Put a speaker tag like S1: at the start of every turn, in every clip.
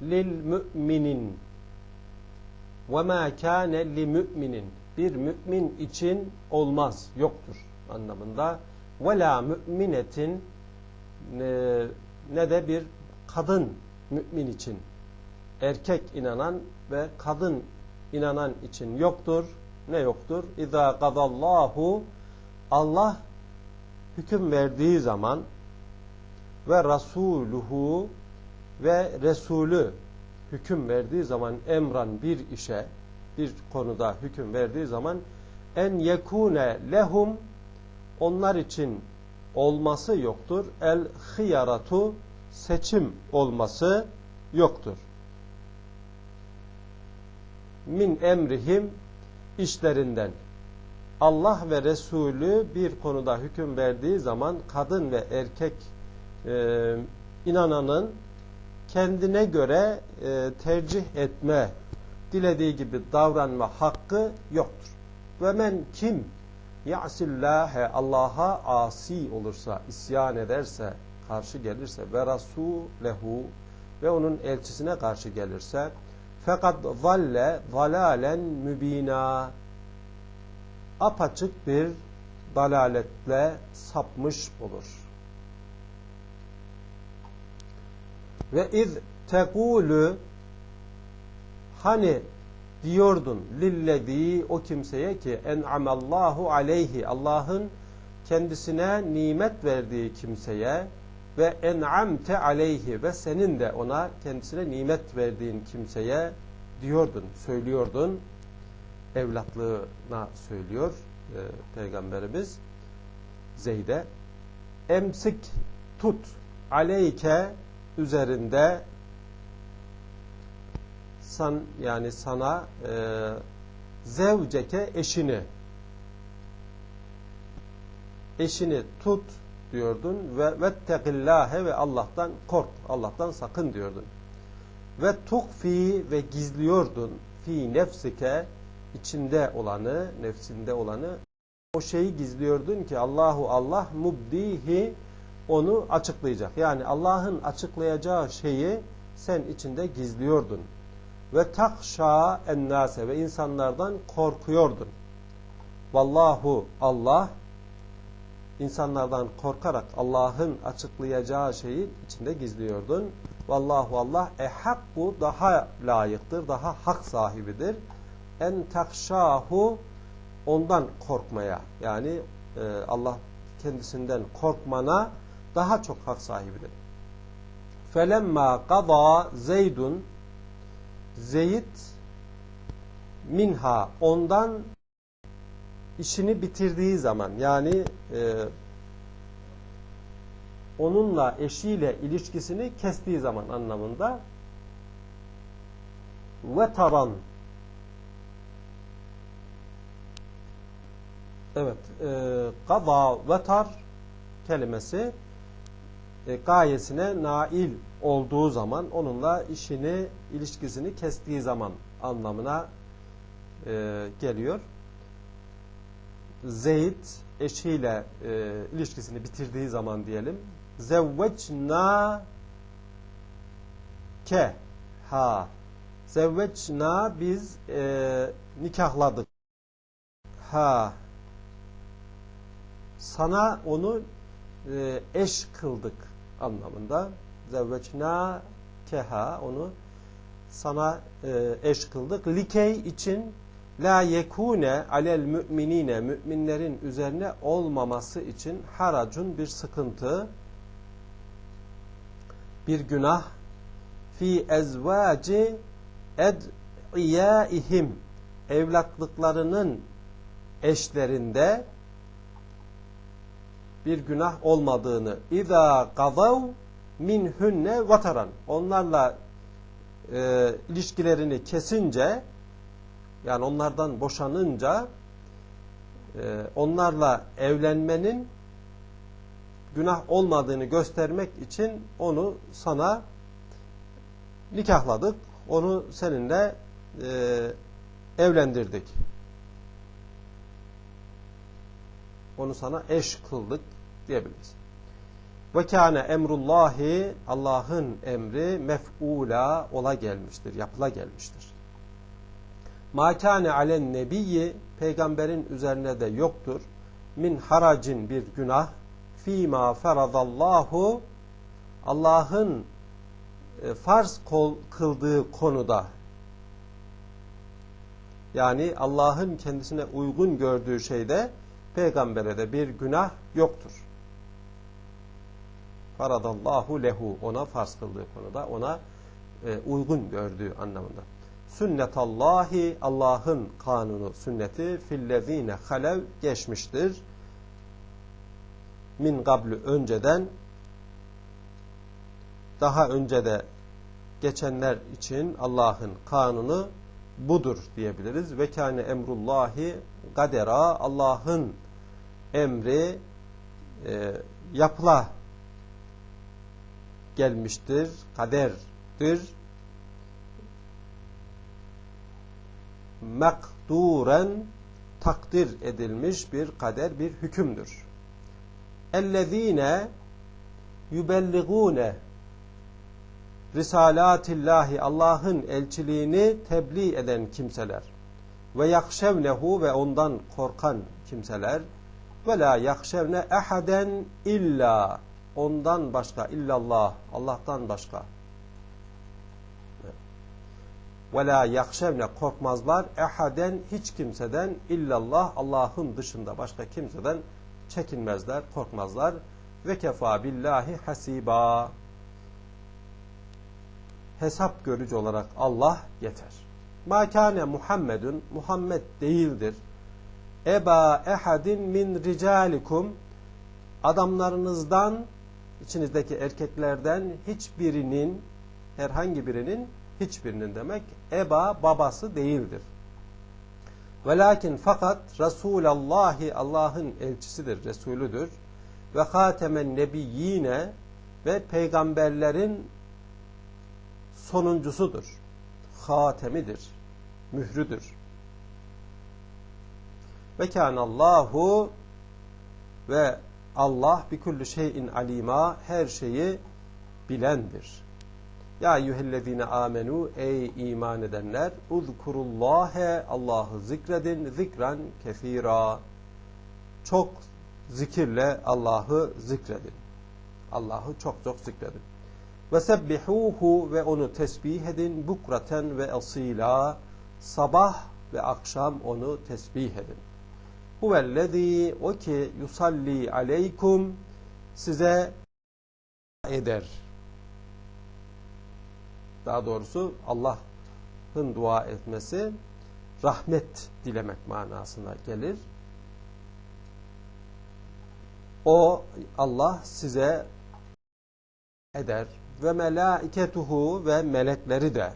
S1: Mü'minin ve ma kâne li mü'minin bir mümin için olmaz, yoktur anlamında. La müminetin ne, ne de bir kadın mümin için erkek inanan ve kadın inanan için yoktur. Ne yoktur? İza kadallahu Allah hüküm verdiği zaman ve rasuluhu ve Resulü hüküm verdiği zaman emran bir işe bir konuda hüküm verdiği zaman en yekune lehum onlar için olması yoktur. El hıyaratu seçim olması yoktur. Min emrihim işlerinden. Allah ve Resulü bir konuda hüküm verdiği zaman kadın ve erkek e, inananın kendine göre e, tercih etme, dilediği gibi davranma hakkı yoktur. Ve men kim ya'sillâhe Allah'a asi olursa, isyan ederse, karşı gelirse ve rasûlehu ve onun elçisine karşı gelirse fakat zalle zalalen mübina apaçık bir dalaletle sapmış olur. Ve iz tekulu hani diyordun lillezî o kimseye ki en'amallahu aleyhi Allah'ın kendisine nimet verdiği kimseye ve en'amte aleyhi ve senin de ona kendisine nimet verdiğin kimseye diyordun, söylüyordun. Evlatlığına söylüyor e, Peygamberimiz Zeyd'e. Emsik tut aleyke üzerinde san yani sana e, zevceke eşini eşini tut diyordun ve vettekillâhe ve Allah'tan kork, Allah'tan sakın diyordun. Ve tukfi ve gizliyordun fi nefsike içinde olanı, nefsinde olanı o şeyi gizliyordun ki Allahu Allah mubdihi onu açıklayacak. Yani Allah'ın açıklayacağı şeyi sen içinde gizliyordun. Ve takşa ennase ve insanlardan korkuyordun. Vallahu Allah insanlardan korkarak Allah'ın açıklayacağı şeyi içinde gizliyordun. Vallahu Allah ehakku daha layıktır, daha hak sahibidir. En takşahu ondan korkmaya yani e, Allah kendisinden korkmana daha çok hak sahibidir. Felemma qada Zeydun Zeyd minha ondan işini bitirdiği zaman yani e, onunla eşiyle ilişkisini kestiği zaman anlamında vetaran evet e, qada vetar kelimesi e, gayesine nail olduğu zaman onunla işini, ilişkisini kestiği zaman anlamına e, geliyor. Zeyd eşiyle e, ilişkisini bitirdiği zaman diyelim. Zevvecna ke ha Zevvecna biz e, nikahladık. Ha sana onu e, eş kıldık anlamında zevvecna keha onu sana e, eş kıldık. Likey için la yekune alel müminine müminlerin üzerine olmaması için haracun bir sıkıntı bir günah fi ezvaci ed'iyaihim evlatlıklarının eşlerinde bir günah olmadığını İza gazav minhunne vataran onlarla e, ilişkilerini kesince yani onlardan boşanınca e, onlarla evlenmenin günah olmadığını göstermek için onu sana nikahladık. Onu seninle e, evlendirdik. Onu sana eş kıldık diyebiliriz. Ve kâne emrullahi Allah'ın emri mef'ula ola gelmiştir, yapıla gelmiştir. Ma kâne alen nebiyyi peygamberin üzerine de yoktur. Min haracin bir günah fîmâ feradallahu Allah'ın e, farz kıldığı konuda yani Allah'ın kendisine uygun gördüğü şeyde peygambere de bir günah yoktur. Faradallahu lehu ona farz kıldığı konuda ona e, uygun gördüğü anlamında. Sünnetallahi Allah'ın kanunu sünneti fillezine halev geçmiştir. Min gablü önceden daha önce de geçenler için Allah'ın kanunu budur diyebiliriz. Ve kâne emrullahi kadera Allah'ın emri e, yapıla gelmiştir, kaderdir. Mekduren takdir edilmiş bir kader, bir hükümdür. Ellezine yubelligune Risalatillahi Allah'ın elçiliğini tebliğ eden kimseler ve yakşevnehu ve ondan korkan kimseler ve la yakşevne ehaden illa ondan başka illallah Allah'tan başka. Ve la yakşevne korkmazlar. Ehaden hiç kimseden illallah Allah'ın dışında başka kimseden çekinmezler korkmazlar. Ve kefa billahi hasiba. Hesap görücü olarak Allah yeter. Makane Muhammedun Muhammed değildir. Eba ehadin min ricalikum. Adamlarınızdan içinizdeki erkeklerden hiçbirinin herhangi birinin hiçbirinin demek eba babası değildir. Velakin fakat Resulallahi Allah'ın elçisidir, Resulüdür. Ve hatemen nebiyyine ve peygamberlerin sonuncusudur. Hatemidir. Mührüdür. Ve kânallahu ve Allah bir kulli şeyin alima her şeyi bilendir. Ya eyyühellezine amenu ey iman edenler uzkurullâhe Allah'ı zikredin zikren kefira çok zikirle Allah'ı zikredin. Allah'ı çok çok zikredin. Ve sebbihuhu ve onu tesbih edin bukraten ve asila sabah ve akşam onu tesbih edin. Huvellezî o ki yusalli aleykum size eder. Daha doğrusu Allah'ın dua etmesi rahmet dilemek manasına gelir. O Allah size eder ve melaiketuhu ve melekleri de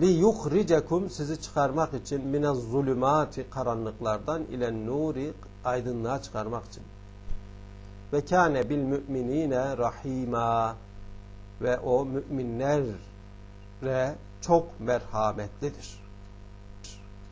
S1: li yukhricekum sizi çıkarmak için minez zulümati karanlıklardan ile nuri aydınlığa çıkarmak için. Ve kâne bil müminine rahima ve o müminlere çok merhametlidir.